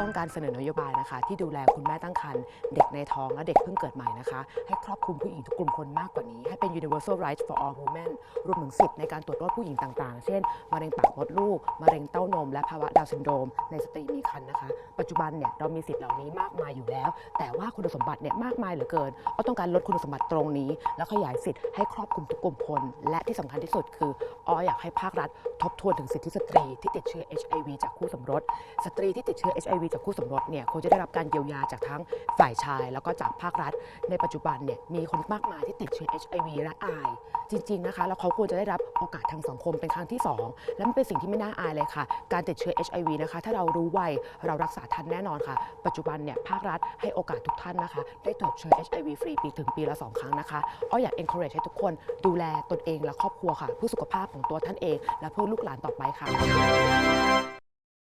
ต้องการเสนอนโยบายนะคะ ที่ดูแลคุณแม่ตั้งครรภ์เด็กในท้องและเด็กเพิ่งเกิดใหม่นะคะ ให้ครอบคลุมผู้หญิงทุกกลุ่มคนมากกว่านี้ ให้เป็น universal right for all women รวมถึงสิทธิ์ในการตรวจโรคผู้หญิงต่างๆ เช่น มะเร็งปากมดลูก มะเร็งเต้านม และภาวะดาวซินโดรมในสตรีมีครรภ์นะคะ ปัจจุบันเนี่ยเรามีสิทธิ์เหล่านี้มากมายอยู่แล้ว แต่ว่าคุณสมบัติเนี่ยมากมายเหลือเกินอ้อต้องการลดคุณสมบัติตรงนี้ แล้วขยายสิทธิ์ให้ครอบคลุมทุกกลุ่มคน และที่สำคัญที่สุดคืออ้ออยากให้ภาครัฐ ทบทวนถึงสิทธิสตรีที่ติดเชื้อ HIV จากคู่สมรส สตรีที่ติดเชื้อ HIV จากคู่สมรสเนี่ยควรจะได้รับการเยียวยาจากทั้งฝ่ายชาย แล้วก็จากภาครัฐ ในปัจจุบันเนี่ยมีคนมากมายที่ติดเชื้อ HIV และอายจริง ๆ นะคะ แล้วเขาควรจะได้รับโอกาสทางสังคมเป็นครั้งที่ 2 และมันเป็นสิ่งที่ไม่น่าอายเลยค่ะ การติดเชื้อ HIV นะคะ ถ้าเรารู้ไวเรารักษาทันแน่นอนค่ะ ปัจจุบันเนี่ยภาครัฐให้โอกาสทุกท่านนะคะ ได้ตรวจเชื้อ HIV ฟรีปีถึงปีละ 2 ครั้งนะคะอ้ออยาก encourage ให้ทุกคนดูแลตนเองและครอบครัวค่ะเพื่อสุขภาพของตัวท่านเอง และเพื่อลูกหลานต่อไปค่ะ